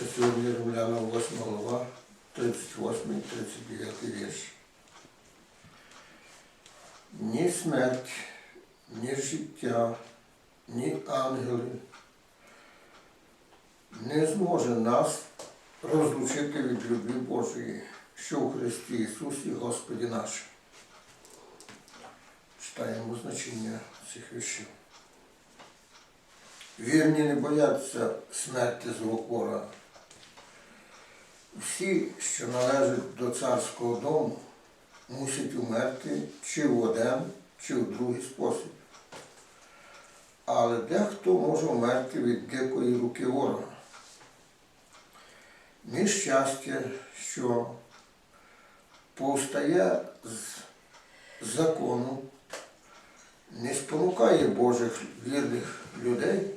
Перше сьогодні Римляна 8 глава, 38 39 вірш. Ні смерть, ні життя, ні ангели не зможе нас розлучити від любви Божої, що у Христі Ісусі Господі нашому. Читаємо значення цих віршів. Вірні не бояться смерті з рук ворога. Всі, що належать до царського дому, мусять умерти чи в один, чи в другий спосіб. Але дехто може вмерти від дикої руки ворога. Нещастя, що повстає з закону, не спонукає Божих вірних людей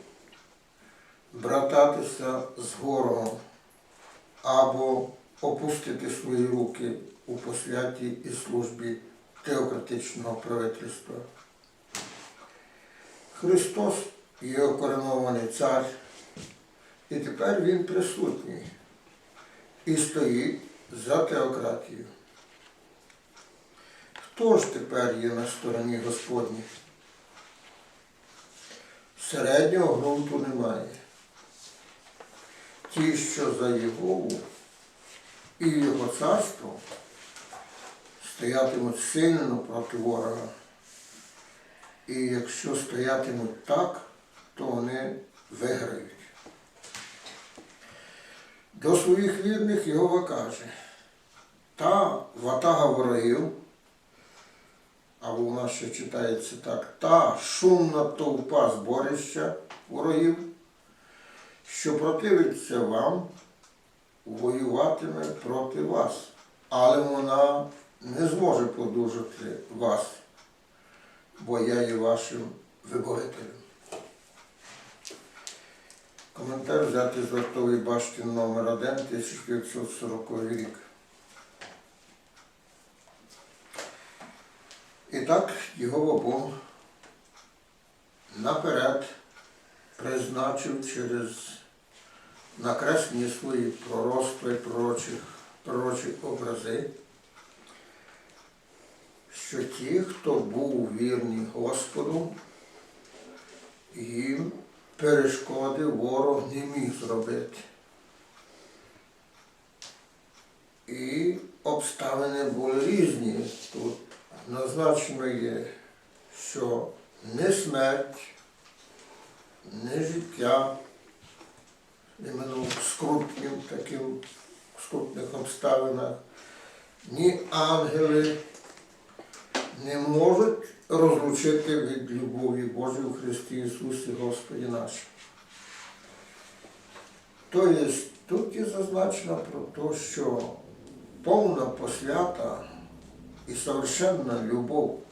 брататися з ворогом або опустити свої руки у посвяті і службі теократичного правительства. Христос є окоронований цар, і тепер Він присутній і стоїть за теократію. Хто ж тепер є на стороні Господній? Середнього ґрунту немає. Ті, що за Єгову і його царство стоятимуть сильно проти ворога. І якщо стоятимуть так, то вони виграють. До своїх вірних Його каже, та ватага ворогів, або у нас ще читається так, та шумна товпа зборища ворогів, що противиться вам, воюватиме проти вас, але вона не зможе подужати вас, бо я є вашим виборителем. Коментар взяти з вартової башти номер 1 1940 рік. І так його Бог наперед призначив через накреслені свої пророцтва і пророчих, пророчі образи, що ті, хто був вірний Господу, їм перешкоди ворог не міг зробити. І обставини були різні. Тут назначено є, що не смерть, не життя, іменно в скрутнім таким в скрутних обставинах, ні ангели не можуть розлучити від любові Божої у Христі Ісусі Господі нашому. Тобто тут є зазначено про те, що повна посвята і совершенна любов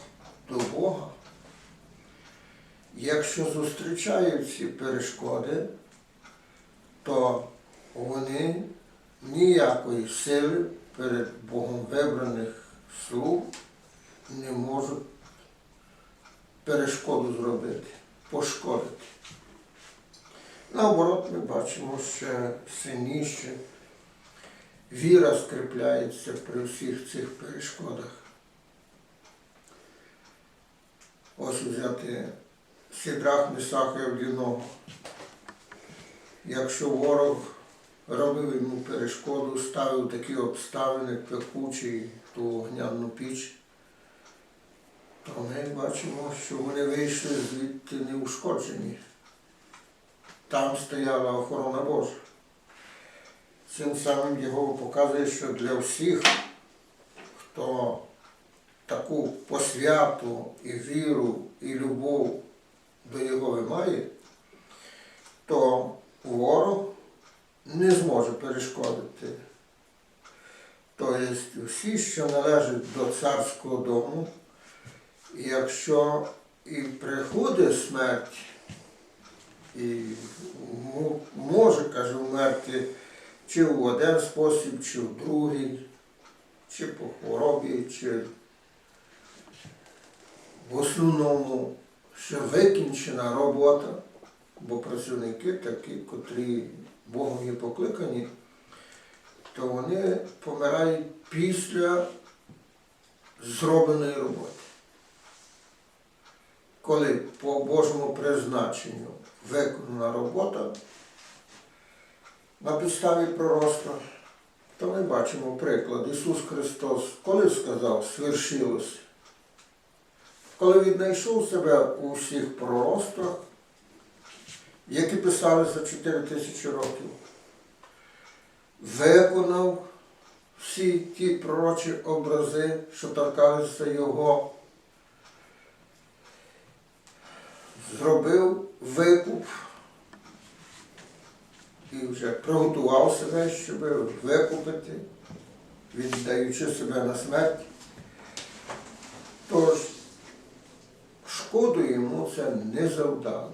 до Бога, якщо зустрічають ці перешкоди, то вони ніякої сили перед Богом вибраних слуг не можуть перешкоду зробити, пошкодити. Наоборот, ми бачимо ще сильніше. Віра скріпляється при всіх цих перешкодах. Ось взяти Сідрах Месаха і Авдіного. Якщо ворог робив йому перешкоду, ставив такі обставини пекучі ту огняну піч, то ми бачимо, що вони вийшли звідти неушкоджені. Там стояла охорона Божа. Цим самим його показує, що для всіх, хто таку посвяту і віру, і любов до Його має, то ворог не зможе перешкодити. Тобто всі, що належать до царського дому, якщо і приходить смерть, і може, каже, вмерти чи в один спосіб, чи в другий, чи по хворобі, чи в основному, що викінчена робота, бо працівники такі, котрі Богом є покликані, то вони помирають після зробленої роботи. Коли по Божому призначенню виконана робота на підставі пророцтва, то ми бачимо приклад. Ісус Христос, коли сказав, свершилось, коли віднайшов себе у всіх пророцтвах, які писали за 4 тисячі років, виконав всі ті пророчі образи, що торкалися його, зробив викуп і вже приготував себе, щоб викупити, віддаючи себе на смерть. Тож шкоду йому це не завдало,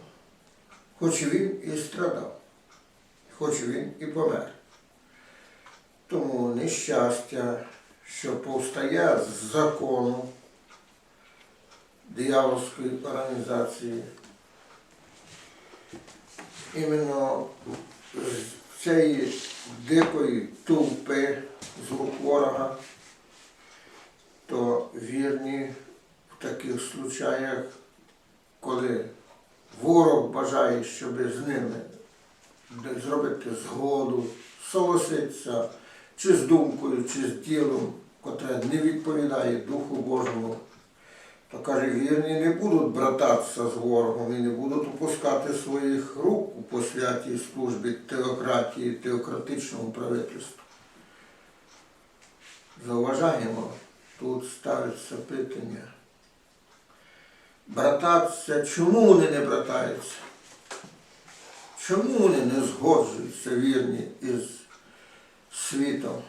хоч він і страдав, хоч він і помер. Тому нещастя, що повстає з закону диявольської організації, іменно з цієї дикої товпи з ворога, то вірні в таких случаях, коли ворог бажає, щоб з ними зробити згоду, согласитися чи з думкою, чи з ділом, котре не відповідає Духу Божому, то каже, вірні не будуть брататися з ворогом і не будуть опускати своїх рук у посвятій службі теократії, теократичному правительству. Зауважаємо, тут ставиться питання. Брататися, чому вони не братаються? Чому вони не згоджуються вірні із світом,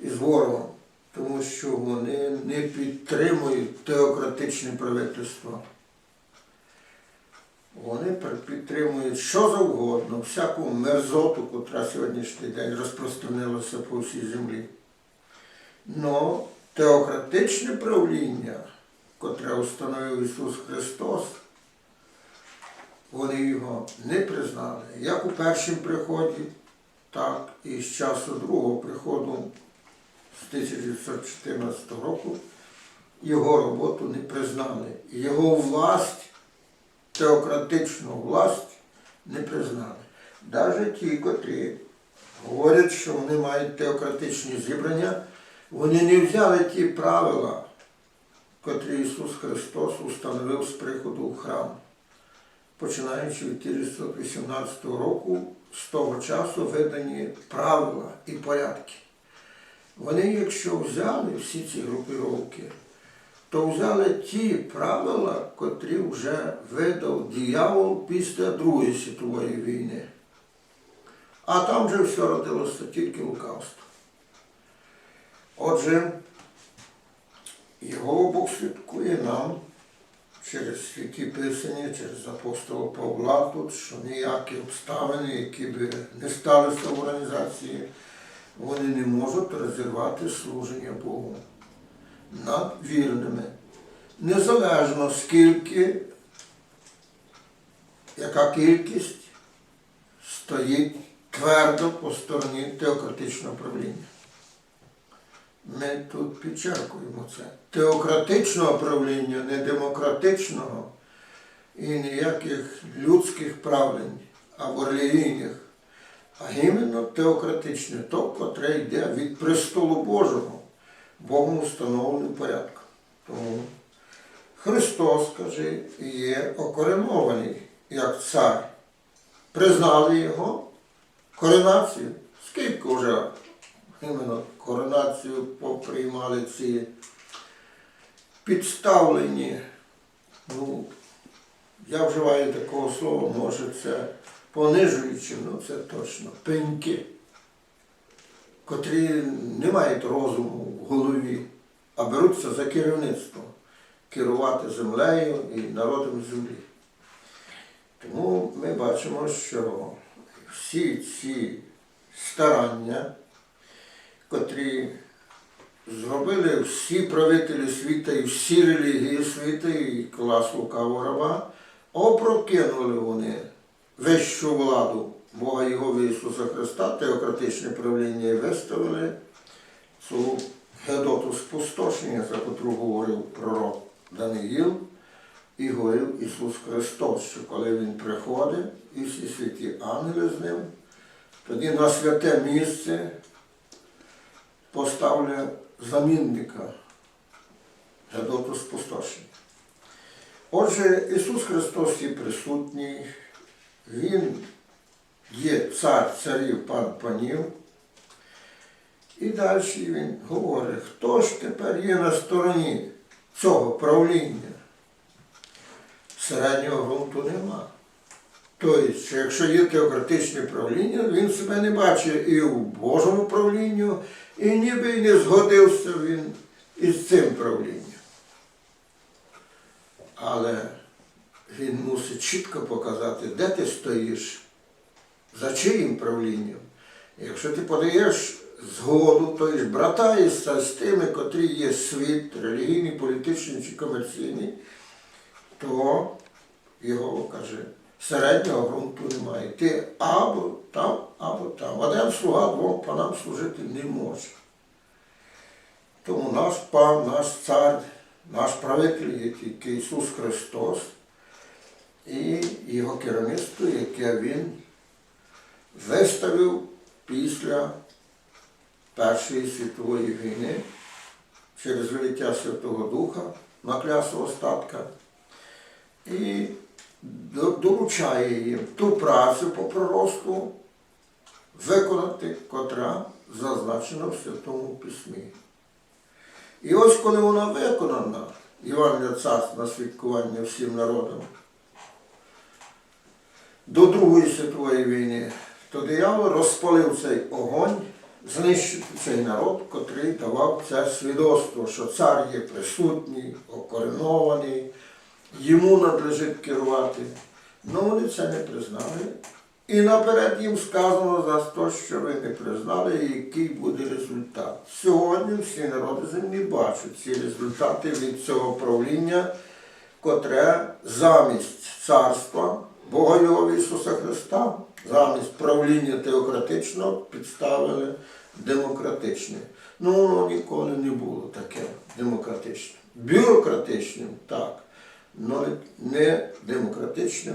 із ворогом? Тому що вони не підтримують теократичне правительство. Вони підтримують що завгодно, всяку мерзоту, котра сьогоднішній день розпространилася по всій землі. Но теократичне правління, котре установив Ісус Христос, вони його не признали. Як у першому приході, так і з часу другого приходу з 1914 року його роботу не признали. Його власть, теократичну власть не признали. Навіть ті, котрі говорять, що вони мають теократичні зібрання, вони не взяли ті правила, котрі Ісус Христос установив з приходу в храм. Починаючи від 1918 року, з того часу видані правила і порядки. Вони, якщо взяли всі ці групировки, то взяли ті правила, котрі вже видав диявол після Другої світової війни. А там вже все родилося тільки лукавство. Отже, його Бог слідкує нам через святі писання, через апостола Павла тут, що ніякі обставини, які би не сталися в організації, вони не можуть розірвати служення Богу над вірними. Незалежно скільки, яка кількість стоїть твердо по стороні теократичного правління. Ми тут підчеркуємо це. Теократичного правління, не демократичного і ніяких людських правлень або релігійних, а іменно теократичне, то, котре йде від престолу Божого, Богом встановленим порядком. Тому Христос, каже, є окоренований як цар. Признали його коронацію. Скільки вже іменно коронацію поприймали ці підставлені, ну, я вживаю такого слова, може це понижуючи, ну це точно, пеньки, котрі не мають розуму в голові, а беруться за керівництво керувати землею і народом землі. Тому ми бачимо, що всі ці старання, котрі зробили всі правителі світу і всі релігії світу, і клас лукавого раба, опрокинули вони вищу владу Бога Його Ісуса Христа, теократичне правління і виставили цю Гедоту спустошення, за котру говорив пророк Даниїл, і говорив Ісус Христос, що коли Він приходить, і всі святі ангели з ним, тоді на святе місце поставлю замінника для Гедоту спустошення. Отже, Ісус Христос є присутній, Він є цар царів, пан панів. І далі він говорить, хто ж тепер є на стороні цього правління? Середнього ґрунту нема. Тобто, що якщо є теократичне правління, він себе не бачить і в Божому правлінні, і ніби не згодився він із цим правлінням. Але він мусить чітко показати, де ти стоїш, за чиїм правлінням. Якщо ти подаєш згоду, то ж братаєшся з тими, котрі є світ, релігійний, політичний чи комерційний, то його каже, середнього ґрунту немає. Ти або там, або там. Один слуга двом панам служити не може. Тому наш пан, наш цар, наш правитель є тільки Ісус Христос і його керівництво, яке Він виставив після Першої світової війни через вилиття Святого Духа на клясу остатка і доручає їм ту працю по проросту виконати, котра зазначена в Святому Письмі. І ось коли вона виконана, Івангелія Царства на святкування всім народам, до Другої світової війни, то диявол розпалив цей огонь, знищити цей народ, котрий давав це свідоцтво, що цар є присутній, окоренований, йому надлежить керувати. Ну вони це не признали. І наперед їм сказано за те, що ви не признали, який буде результат. Сьогодні всі народи землі бачать ці результати від цього правління, котре замість царства Бога Його Ісуса Христа, замість правління теократичного підставили демократичне. Ну, воно ніколи не було таке демократичне. Бюрократичним, так, але не демократичним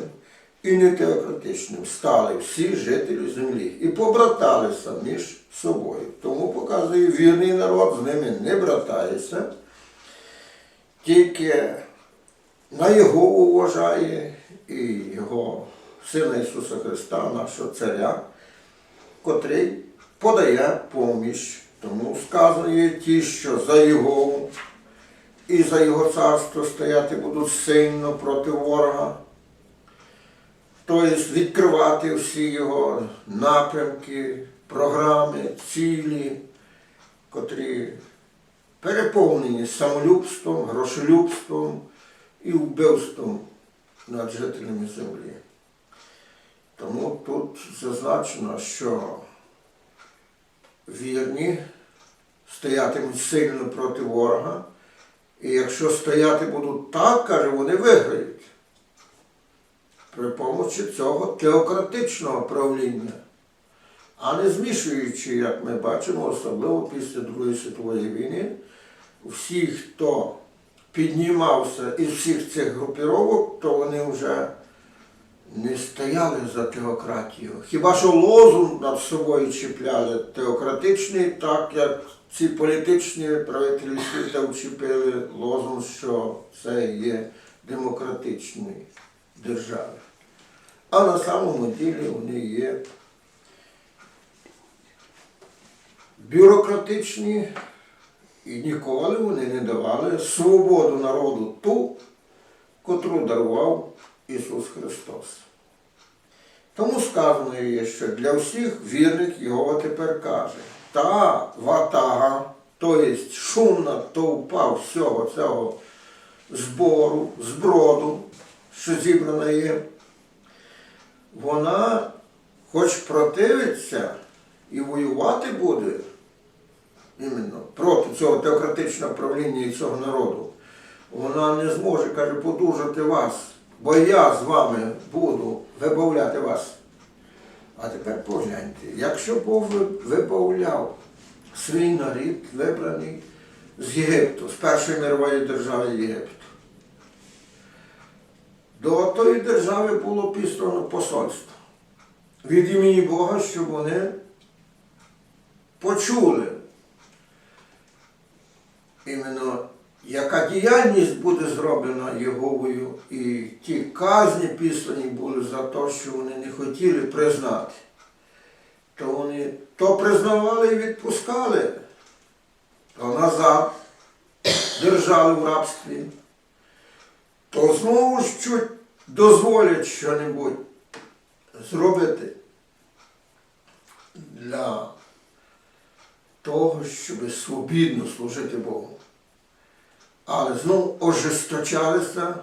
і не теократичним стали всі жителі землі і побраталися між собою. Тому показує вірний народ, з ними не братається, тільки на його уважає і його Сина Ісуса Христа, нашого Царя, котрий подає поміч. Тому сказано є ті, що за його і за його царство стояти будуть сильно проти ворога. Тобто відкривати всі його напрямки, програми, цілі, котрі переповнені самолюбством, грошолюбством і вбивством над жителями землі. Тому тут зазначено, що вірні стоятимуть сильно проти ворога, і якщо стояти будуть так, каже, вони виграють при помочі цього теократичного правління, а не змішуючи, як ми бачимо, особливо після Другої світової війни, всі, хто піднімався із всіх цих групіровок, то вони вже не стояли за теократію. Хіба що лозунг над собою чіпляли теократичний, так як ці політичні правителі світу вчепили лозунг, що це є демократичні держави. А на самому ділі вони є бюрократичні і ніколи вони не давали свободу народу ту, котру дарував Ісус Христос. Тому сказано є, що для всіх вірних Його тепер каже, та ватага, тобто шумна товпа всього цього збору, зброду, що зібрана є, вона хоч противиться і воювати буде іменно проти цього теократичного правління і цього народу, вона не зможе, каже, подужати вас, бо я з вами буду вибавляти вас. А тепер погляньте, якщо Бог ви- вибавляв свій нарід, вибраний з Єгипту, з першої мирової держави Єгипту, до тої держави було післано посольство від імені Бога, щоб вони почули іменно яка діяльність буде зроблена Єговою, і ті казні післані були за те, що вони не хотіли признати. То вони то признавали і відпускали, то назад держали в рабстві, то знову ж дозволять що-небудь зробити для того, щоб свобідно служити Богу. Але знову ожесточалися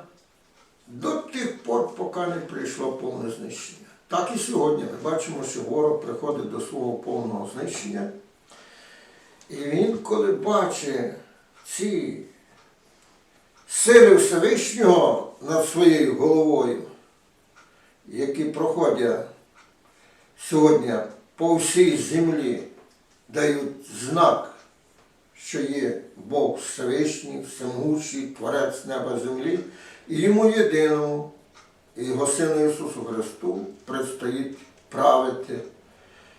до тих пор, поки не прийшло повне знищення. Так і сьогодні ми бачимо, що ворог приходить до свого повного знищення. І він, коли бачить ці сили Всевишнього над своєю головою, які проходять сьогодні по всій землі, дають знак, що є Бог Всевишній, Всемогущий, Творець неба землі, і йому єдиному, і його Сину Ісусу Христу предстоїть правити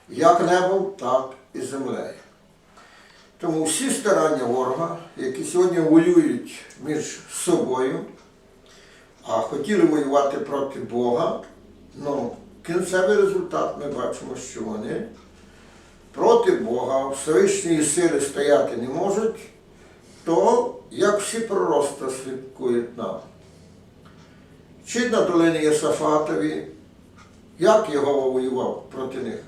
як небом, так і землею. Тому всі старання ворога, які сьогодні воюють між собою, а хотіли воювати проти Бога, ну, кінцевий результат ми бачимо, що вони проти Бога, Всевишньої сили стояти не можуть, то як всі пророцтва свідкують нам. Чи на долині Єсафатові, як його воював проти них?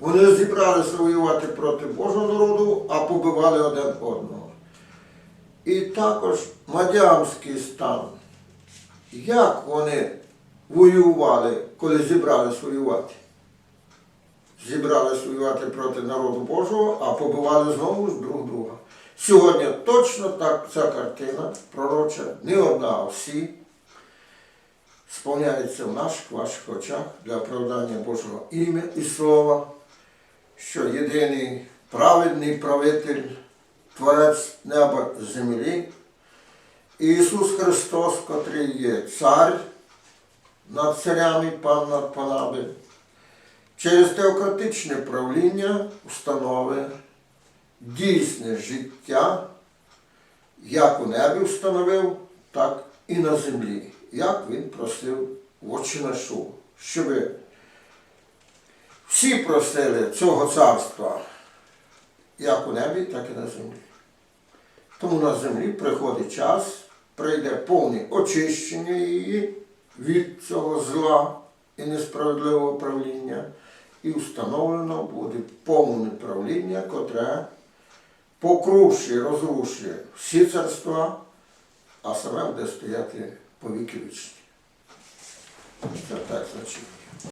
Вони зібралися воювати проти Божого народу, а побивали один одного. І також Мадямський стан. Як вони воювали, коли зібрались воювати? Зібрались воювати проти народу Божого, а побивали знову ж друг друга. Сьогодні точно так ця картина пророча, не одна, а всі, сповняється в наших ваших очах для оправдання Божого ім'я і слова, що єдиний праведний правитель, Творець неба і землі, Ісус Христос, котрий є цар над царями, пан над панами, через теократичне правління установи дійсне життя, як у небі встановив, так і на землі, як він просив в очинашу, щоб всі просили цього царства, як у небі, так і на землі. Тому на землі приходить час, прийде повне очищення її від цього зла і несправедливого правління, і встановлено буде повне правління, котре покрушує, розрушує всі царства, а саме буде стояти по віки вічні. Це так значить.